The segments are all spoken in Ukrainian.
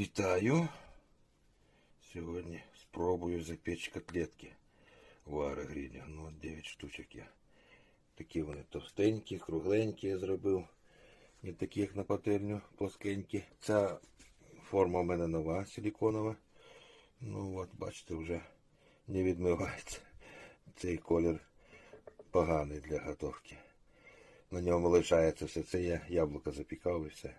Вітаю. Сьогодні спробую запечь котлетки в аерогрілі. Ну, 9 штучок є. Такі вони товстенькі, кругленькі я зробив. Не такі, як на пательню, плоскенькі. Ця форма в мене нова, силіконова. Ну от, бачите, вже не відмивається. Цей колір поганий для готовки. На ньому лишається все це. Я яблуко запікав і все.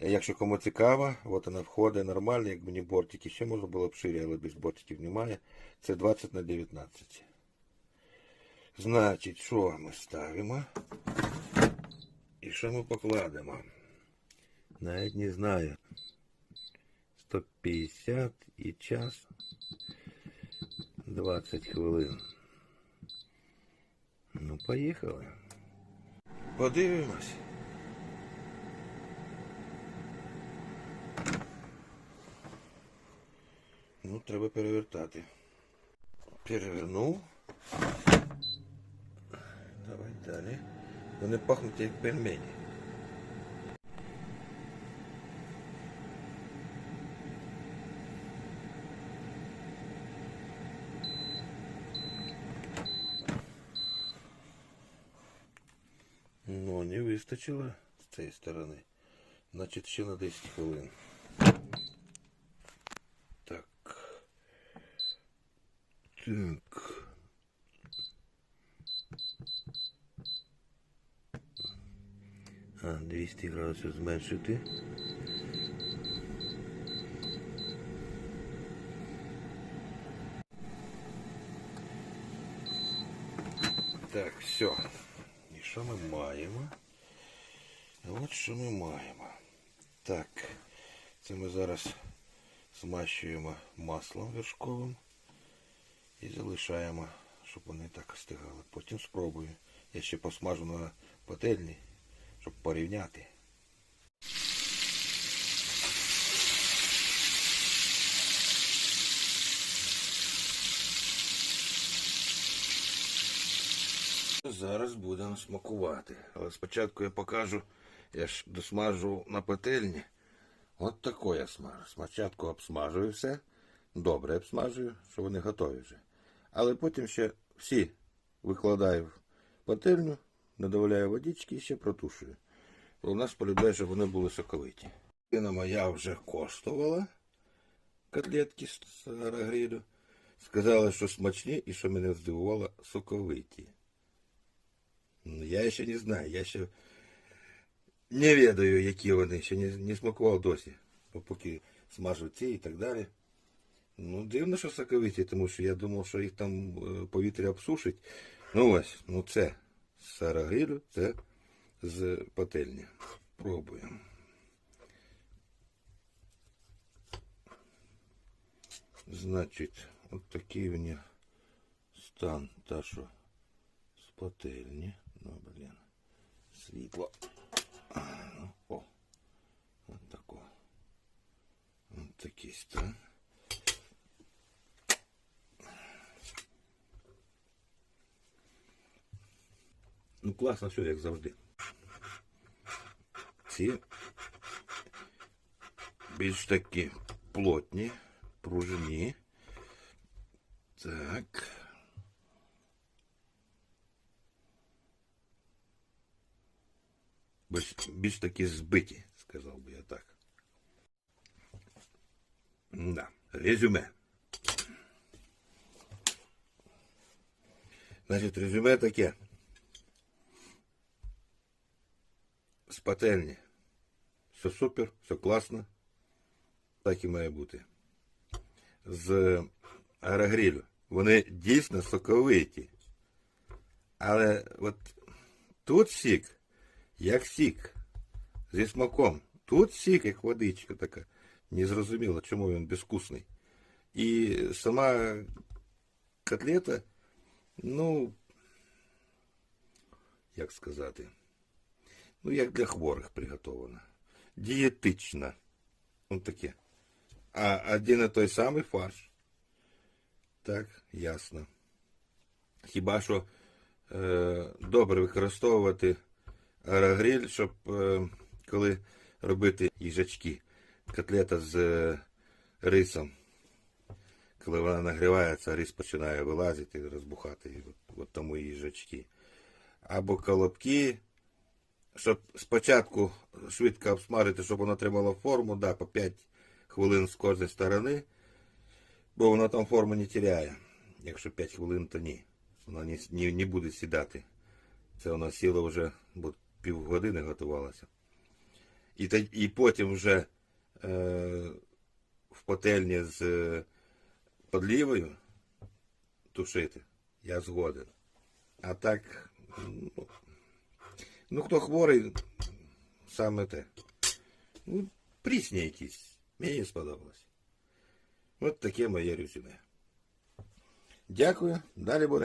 Якщо кому цікаво, от вона входить нормально, як мені бортики ще можна було б шире, але без бортиків немає. Це 20 на 19. Значить, що ми ставимо? І що ми покладемо? Навіть не знаю. 150 і час 20 хвилин. Ну, поїхали. Подивимось. Ну, треба перевертати. Перевернув. Давай далі. Вони пахнуть як пельмені. Ну, не вистачило з цієї сторони. Значить, ще на 10 хвилин. Так. Так. А, 200 градусів зменшити. Так, все. І що ми маємо? От що ми маємо. Так, це ми зараз змащуємо маслом вершковим і залишаємо, щоб вони так остигали. Потім спробую. Я ще посмажу на пательні, щоб порівняти. Зараз будемо смакувати. Але спочатку я покажу, я ж досмажу на пательні. От тако я смажу. Спочатку обсмажую все. Добре обсмажую, що вони готові вже. Але потім ще всі викладаю в пательню, додаю водички і ще протушую. У нас полюбляє, щоб вони були соковиті. Дина моя вже коштувала котлетки з аерогрілю. Сказала, що смачні і що мене здивувало соковиті. Ну, Я ще не знаю, я ще не ведаю, які вони, ще не, не смакував досі. Поки смажу ці і так далі. Ну, дивно, що соковиті, тому що я думав, що їх там е, повітря обсушить. Ну ось, ну це з аерогрілю, це з пательні. Пробуємо. Значить, от такий у мене стан, та що з пательні. Ну, блін, світло. О, от тако. От такий стан. класно все, як завжди. Ці більш такі плотні, пружні. Так. Більш, більш такі збиті, сказав би я так. Да, резюме. Значить, резюме таке. Пательні. Все супер, все класно. Так і має бути. З аерогрілю. Вони дійсно соковиті. Але от тут сік, як сік, зі смаком. Тут сік, як водичка така. Незрозуміло, чому він безвкусний. І сама котлета, ну, як сказати, ну, як для хворих приготована. Дієтична. Ось таке. А один і той самий фарш. Так, ясно. Хіба що е, добре використовувати аерогриль, щоб е, коли робити їжачки, котлета з е, рисом. Коли вона нагрівається, рис починає вилазити, розбухати, от, от тому їжачки. Або колобки, щоб спочатку швидко обсмажити, щоб воно тримало форму, да, по 5 хвилин з кожної сторони, бо воно там форму не теряє. Якщо 5 хвилин, то ні. Воно не, не, не буде сідати. Це воно сіло вже, бо півгодини готувалося. І, і потім вже е, в пательні з е, подлівою тушити, я згоден. А так, ну, ну хто хворий, саме те. Ну, прісні якісь. Мені сподобалось. От таке моє резюме. Дякую, далі буде.